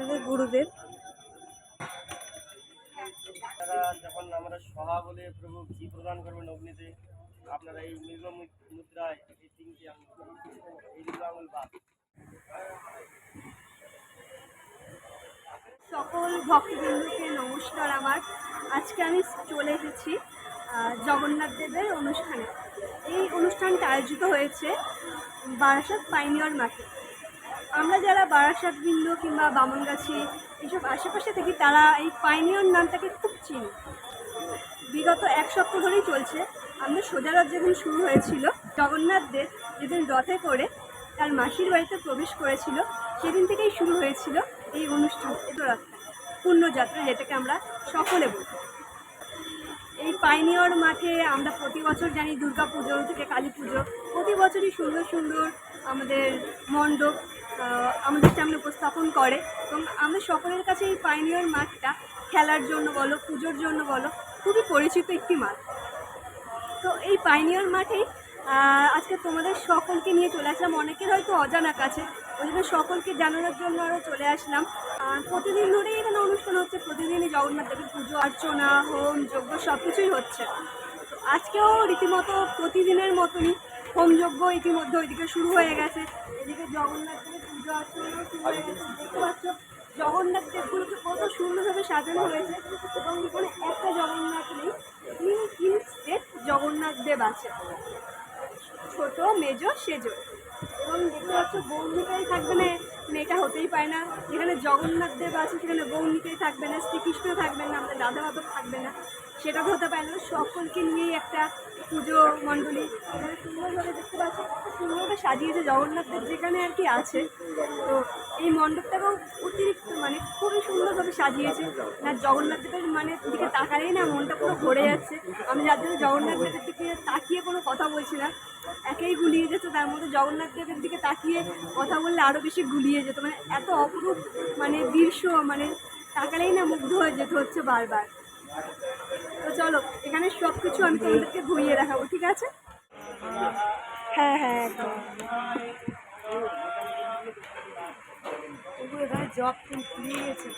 গুরুদেব। আপনারা যখন আমরা সহা বলে প্রভু ঘি প্রদান করবেন অগ্নিতে আপনারা এই মৃগ মু- মুদ্রায় এই তিনটি এই আঙুল বাদ। সকল ভক্তবৃন্দকে নমস্কার আমার। আজকে আমি চলে এসেছি জগন্নাথ দেবের অনুষ্ঠানে। এই অনুষ্ঠানটা আয়োজিত হয়েছে বারাসাত পাইনিয়র মাঠে। আমরা যারা বারাসাত বৃন্দ কিংবা বামনগাছি এইসব আশেপাশে থাকি তারা এই পাইনিয়র নামটাকে খুব চিনি। বিগত এক সপ্তাহ ধরেই চলছে। আমাদের সোজারথ যেদিন শুরু হয়েছিল, জগন্নাথ দেব যেদিন রথে করে তার মাসির বাড়িতে প্রবেশ করেছিল, সেদিন থেকেই শুরু হয়েছিল এই অনুষ্ঠান এদরাত্রা পুণ্যযাত্রা যেটাকে আমরা সকলে বলি। এই পাইনিয়র মাঠে আমরা প্রতি বছর জানি দুর্গা পুজো থেকে কালী পুজো প্রতি বছরই সুন্দর সুন্দর আমাদের মণ্ডপ আমাদের সামনে উপস্থাপন করে। এবং আমাদের সকলের কাছে এই পাইনিয়র মাঠটা খেলার জন্য বলো, পুজোর জন্য বলো, খুবই পরিচিত একটি মাঠ। তো এই পাইনিয়র মাঠেই আজকে তোমাদের সকলকে নিয়ে চলে আসলাম। অনেকের হয়তো অজানা কাছে ওই জন্য সকলকে জানানোর জন্য আরও চলে আসলাম। প্রতিদিন ধরেই এখানে অনুষ্ঠান হচ্ছে। প্রতিদিনই জগন্নাথ দেবের পুজো, অর্চনা, হোম, যজ্ঞ সব কিছুই হচ্ছে আজকেও রীতিমতো প্রতিদিনের মতনই হোম যজ্ঞ ইতিমধ্যে ওইদিকে শুরু হয়ে গেছে। এদিকে জগন্নাথ দেবের জগন্নাথ দেবগুলোকে কত সুন্দরভাবে সাজানো হয়েছে এবং এখানে একটা জগন্নাথ নেই, তিন তিন সেট জগন্নাথ দেব আছে। ছোট, মেজো, সেজো। এবং দেখতে পাচ্ছ গৌরনিকাই থাকবে না, মেয়েটা হতেই পারে না। যেখানে জগন্নাথ দেব আছে, সেখানে গৌরনিকাই থাকবে না শ্রীকৃষ্ণ থাকবে না, আমাদের রাধা মাধব থাকবে না। সেটা হতে পারে না। সকলকে নিয়েই একটা পুজো মণ্ডলী। এখানে সুন্দরভাবে দেখতে পাচ্ছ সুন্দরভাবে সাজিয়েছে জগন্নাথ দেব যেখানে আর কি আছে। তো এই মণ্ডপটাকেও অতিরিক্ত মানে খুবই সুন্দরভাবে সাজিয়েছে। না জগন্নাথ দেবের মানে দিকে তাকালেই না মনটা পুরো ভরে যাচ্ছে। আমি যার জন্য জগন্নাথ দেবের দিকে তাকিয়ে কোনো কথা বলছি না। একেই গুলিয়ে যেত, তার মধ্যে জগন্নাথ দেবের দিকে তাকিয়ে কথা বললে আরও বেশি গুলিয়ে যেত। মানে এত অপরূপ মানে দৃশ্য মানে তাকালেই না মুগ্ধ হয়ে যেতে হচ্ছে বারবার। তো চলো, এখানে সব কিছু আমি তোমাদেরকে ঘুরিয়ে দেখাবো, ঠিক আছে? হ্যাঁ হ্যাঁ জব গেছে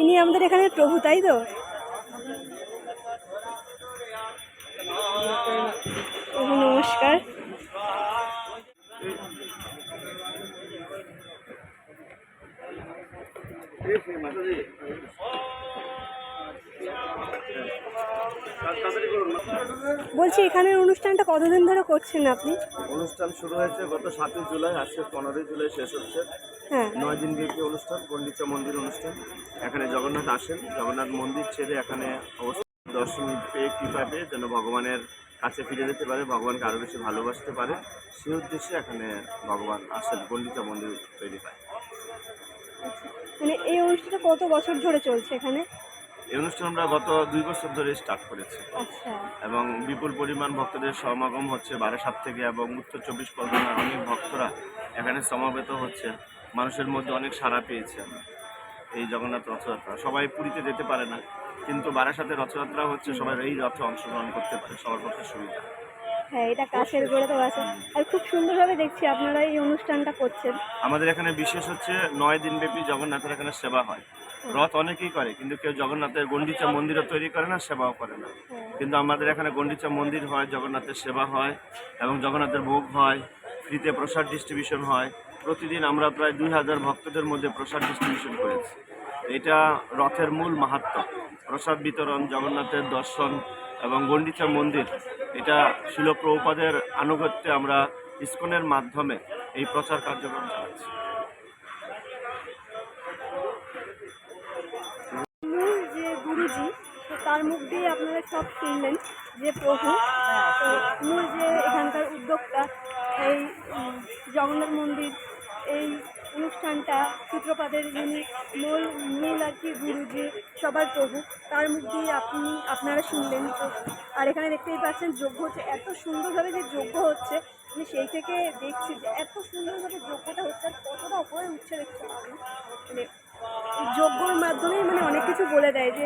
ইনি আমাদের এখানে প্রভু, তাই তো? নমস্কার। বলছি এখানের অনুষ্ঠানটা কতদিন ধরে করছেন আপনি? অনুষ্ঠান শুরু হয়েছে গত সাতই জুলাই আজকে পনেরোই জুলাই শেষ হচ্ছে। হ্যাঁ। নয় দিন ব্যাপী অনুষ্ঠান পণ্ডিচা মন্দির অনুষ্ঠান। এখানে জগন্নাথ আসেন জগন্নাথ মন্দির ছেড়ে এখানে অবস্থান দর্শন পেয়ে কৃপা পেয়ে যেন ভগবানের কাছে ফিরে যেতে পারে ভগবানকে আরও বেশি ভালোবাসতে পারে। সেই উদ্দেশ্যে এখানে ভগবান আসেন পণ্ডিচা মন্দির তৈরি হয়। মানে এই অনুষ্ঠানটা কত বছর ধরে চলছে এখানে? এই অনুষ্ঠান আমরা গত দুই বছর ধরে স্টার্ট করেছি। আচ্ছা। এবং বিপুল পরিমাণ ভক্তদের সমাগম হচ্ছে বারাসাত থেকে এবং উত্তর চব্বিশ পরগনার অনেক ভক্তরা এখানে সমাবেত হচ্ছে। মানুষের মধ্যে অনেক সাড়া পেয়েছে আমরা। এই জগন্নাথ রথযাত্রা। সবাই পুরীতে যেতে পারে না কিন্তু বারাসাতে রথযাত্রা হচ্ছে সবাই এই রথে অংশগ্রহণ করতে পারে সবার পক্ষে সুবিধা। হ্যাঁ এটা কাছের গড়ে তো আছে। আর খুব সুন্দরভাবে দেখছি আপনারা এই অনুষ্ঠানটা করছেন। আমাদের এখানে বিশেষ হচ্ছে নয় দিনব্যাপী জগন্নাথের এখানে সেবা হয়। রথ অনেকেই করে, কিন্তু কেউ জগন্নাথের গন্ডিচা মন্দিরও তৈরি করে না, সেবাও করে না। কিন্তু আমাদের এখানে গন্ডিচা মন্দির হয়, জগন্নাথের সেবা হয় এবং জগন্নাথের ভোগ হয়, ফ্রিতে প্রসাদ ডিস্ট্রিবিউশন হয়। প্রতিদিন আমরা প্রায় দুই হাজার ভক্তদের মধ্যে প্রসাদ ডিস্ট্রিবিউশন করেছি। এটা রথের মূল মাহাত্ম। প্রসাদ বিতরণ, জগন্নাথের দর্শন এবং গন্ডিচা মন্দির, এটা শিলপ্রভুপাদের আনুগত্যে আমরা ইস্কনের মাধ্যমে এই প্রচার কার্যক্রম চালাচ্ছি। যে তো তার মুখ দিয়ে আপনারা সব শুনলেন যে প্রভু তো মূল যে এখানকার উদ্যোক্তা, এই জগন্নাথ মন্দির, এই অনুষ্ঠানটা সূত্রপাতের যিনি মূল মূল আর কি গুরুজি, সবার প্রভু, তার মুখ দিয়ে আপনি, আপনারা শুনলেন। তো, আর এখানে দেখতেই পাচ্ছেন যজ্ঞ হচ্ছে, এত সুন্দরভাবে যে যজ্ঞ হচ্ছে, আমি সেই থেকে দেখছি যে এত সুন্দরভাবে যোগ্যটা হচ্ছে, আর কতটা ওপরে উঠছে দেখতে পাবেন মানে যজ্ঞর মাধ্যমেই মানে অনেক কিছু বলে দেয় যে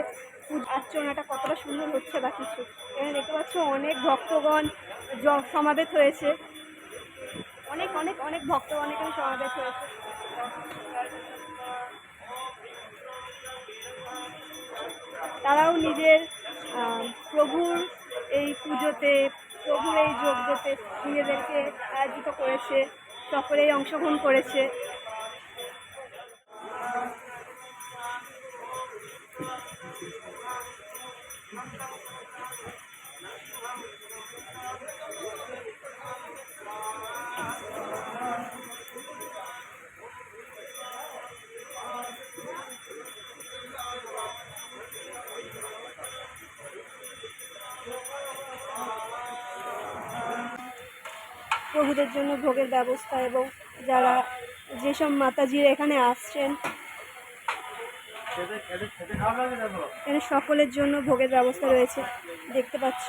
পূজা অর্চনাটা কতটা সুন্দর হচ্ছে বা কিছু। এখানে দেখতে পাচ্ছ অনেক ভক্তগণ সমাবেত হয়েছে। অনেক অনেক অনেক ভক্ত অনেকের সমাবেত হয়েছে। তারাও নিজের প্রভুর এই পুজোতে, প্রভুর এই যজ্ঞতে নিজেদেরকে আয়োজিত করেছে, সকলেই অংশগ্রহণ করেছে। প্রভুদের জন্য ভোগের ব্যবস্থা এবং যারা যেসব মাতাজিরা এখানে আসছেন এখানে সকলের জন্য ভোগের ব্যবস্থা রয়েছে দেখতে পাচ্ছ।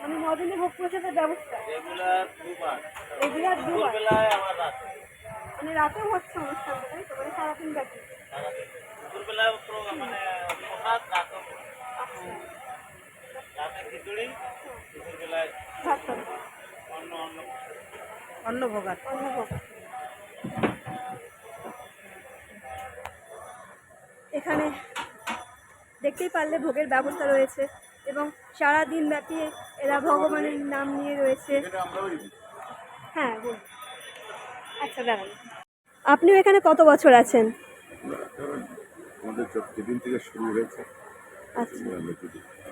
মানে ন দিনে ভোগ প্রসাদের ব্যবস্থা। রেগুলার দুবার। মানে রাতেও হচ্ছে অনুষ্ঠানটা তাই তো? মানে সারাদিন ব্যাপী। ভাত খাবে। অন্নভোগাত অন্নভোগ এখানে দেখতেই পারলে ভোগের ব্যবস্থা রয়েছে এবং সারা দিন ব্যাপী এরা ভগবানের নাম নিয়ে রয়েছে। হ্যাঁ বলুন। আচ্ছা দাঁড়ান। আপনিও এখানে কত বছর আছেন? আমাদের থেকে শুরু হয়েছে। আচ্ছা।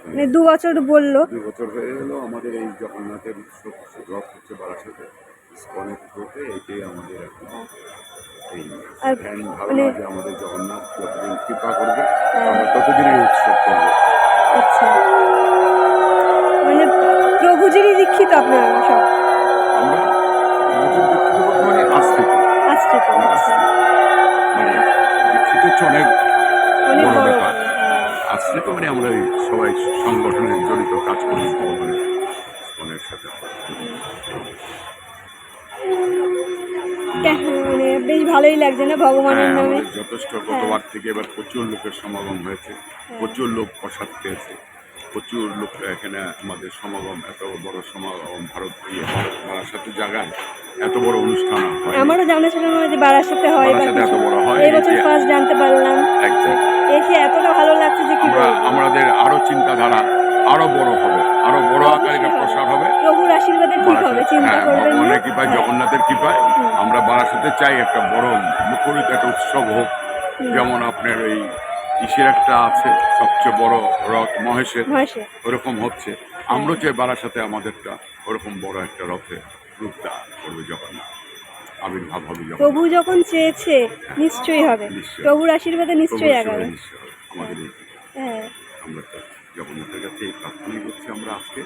মানে দু বছর বলল। দুই বছর হয়ে গেল আমাদের এই জগন্নাথের রথ হচ্ছে বারাসাতে। ইস্কনের থ্রুতে এটাই আমাদের এই মানে আমাদের জগন্নাথ যতদিন কৃপা করবে আমরা ততদিন এই উৎসব করব। আচ্ছা। মানে প্রভুজিরই দীক্ষিত আপনারা সব। আমরা দীক্ষিত মানে আজ থেকে হচ্ছে অনেক বড় ব্যাপার। হ্যাঁ। মানে আমরা সবাই সংগঠনে জড়িত কাজ করি সাথে। মানে বেশ ভালোই লাগছে না ভগবানের হ্যাঁ, নামে? যথেষ্ট গতবার থেকে এবার প্রচুর লোকের সমাগম হয়েছে। প্রচুর লোক প্রসাদ পেয়েছে। প্রচুর লোক এখানে আমাদের সমাগম এত বড় সমাগম ভারত ইয়ে ভারত জায়গায় এত বড় অনুষ্ঠান হয় আমারও জানা ছিল না যে বারাসাতে হয় বারাসাতে এত বড় হয়, এই বছর ফার্স্ট জানতে পারলাম। এসে এতটা ভালো লাগছে যে কি আমাদের আরও চিন্তাধারা আরও বড় হবে আরও বড় আকারে এটা প্রসার হবে। প্রভুর আশীর্বাদে ঠিক হবে চিন্তা হ্যাঁ করবেন না। কৃপায় জগন্নাথের কৃপায় আমরা বারাসাতে চাই একটা বড় মুখরিত একটা উৎসব হোক। যেমন আপনার ওই ইসের একটা আছে সবচেয়ে বড় রথ মহেশের। মহেশে ওরকম হচ্ছে। আমরা চাই বারাসাতে আমাদেরটা ওরকম বড় একটা রথে রূপটা করবে জগন্নাথ। আবির্ভাব হবে প্রভু যখন চেয়েছে নিশ্চয়ই হবে। প্রভুর আশীর্বাদে নিশ্চয়ই আগাবে। আমাদের হ্যাঁ। আমরা জগন্নাথের কাছে এই প্রার্থনা করছি আমরা আজকে।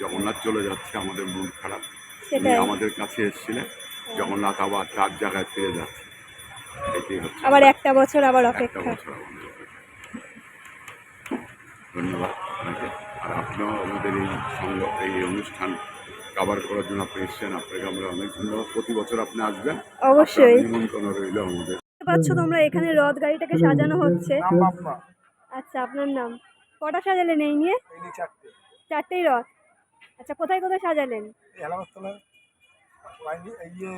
জগন্নাথ চলে যাচ্ছে আমাদের মন খারাপ। আমাদের কাছে এসেছিলেন। জগন্নাথ আবার তার জায়গায় ফিরে যাচ্ছে। আবার একটা বছর আবার একটা বছর আমাদের অপেক্ষা। ধন্যবাদ আপনাকে। আর আপনিও আমাদের এই সঙ্গ এই অনুষ্ঠান কাভার করার জন্য আপনি এসেছেন। আপনাকে আমরা অনেক ধন্যবাদ। প্রতি বছর আপনি আসবেন। অবশ্যই। নিমন্ত্রণ রইল আমাদের। পাচ্ছ তোমরা এখানে রথ গাড়িটাকে সাজানো হচ্ছে। আচ্ছা আপনার নাম? কটা সাজালেন এই নিয়ে? চারটেই রথ। আচ্ছা কোথায় কোথায় সাজালেন? ইয়ে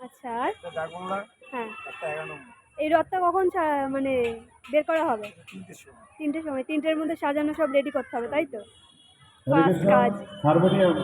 আচ্ছা আর? হ্যাঁ। এই রথটা কখন মানে বের করা হবে? তিনটে সময়। তিনটের সময়। তিনটের মধ্যে সাজানো সব রেডি করতে হবে তাই তো? ফার্স্ট কাজ। Harmonium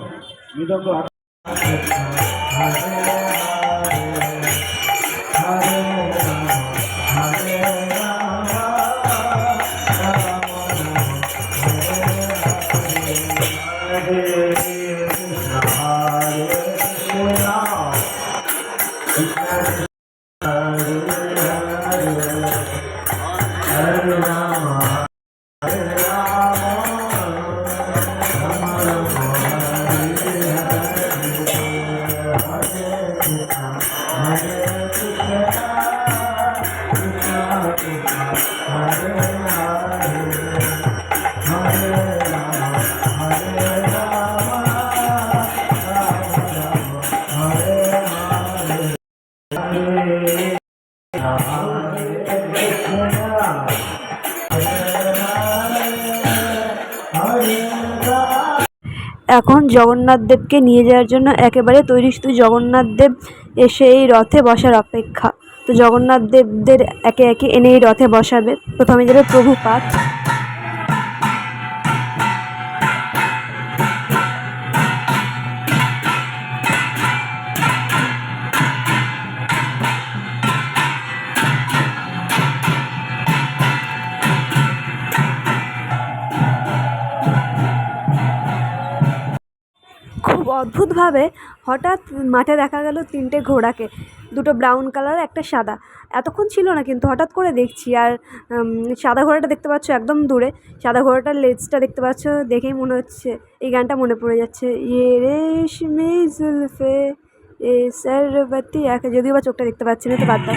All right. এখন জগন্নাথ দেবকে নিয়ে যাওয়ার জন্য একেবারে তৈরি শুধু জগন্নাথ দেব এসে এই রথে বসার অপেক্ষা। তো জগন্নাথ দেবদের একে একে এনে এই রথে বসাবে। প্রথমে যাবে প্রভুপাত। অদ্ভুতভাবে হঠাৎ মাঠে দেখা গেল তিনটে ঘোড়াকে, দুটো ব্রাউন কালার একটা সাদা। এতক্ষণ ছিল না কিন্তু হঠাৎ করে দেখছি আর সাদা ঘোড়াটা দেখতে পাচ্ছ একদম দূরে। সাদা ঘোড়াটার লেজটা দেখতে পাচ্ছ, দেখেই মনে হচ্ছে এই গানটা মনে পড়ে যাচ্ছে। ইয়ে রেশমি জুলফে এ সরবতি একে, যদিও বা চোখটা দেখতে পাচ্ছি না তো বাদ দাও।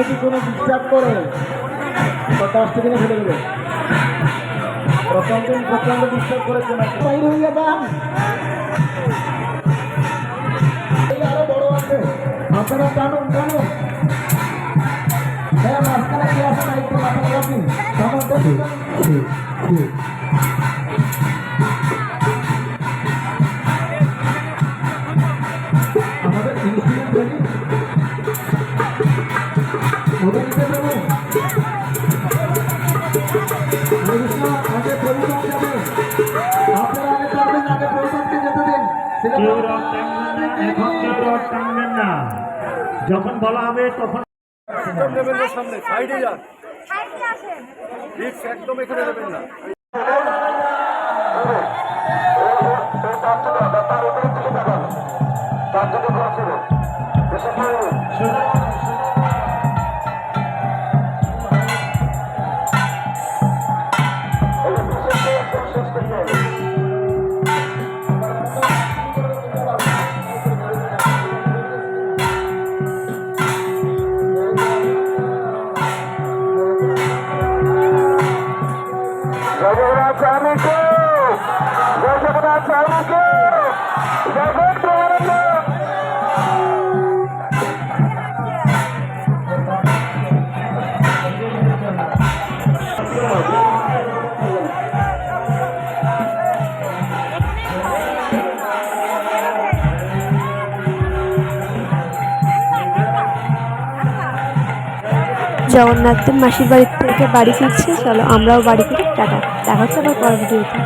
যদি কোনো ডিস্টার্ব করে তো ডাস্টবিনে ফেলে দেবে দিন প্রচণ্ড ডিস্টার্ব করে না বাইরে দাম এই আরও বড় আছে। আপনারা টানুন টানুন হ্যাঁ মাঝখানে কি একটু মাথা যখন বলা হবে তখন সামনে সাইডে যান একদম এখানে নেবেন না জগন্নাথ দেব মাসির বাড়ির থেকে বাড়ি ফিরছে। চলো আমরাও বাড়ি ফিরি। টাটা। দেখা হচ্ছে আবার পরের ভিডিওতে।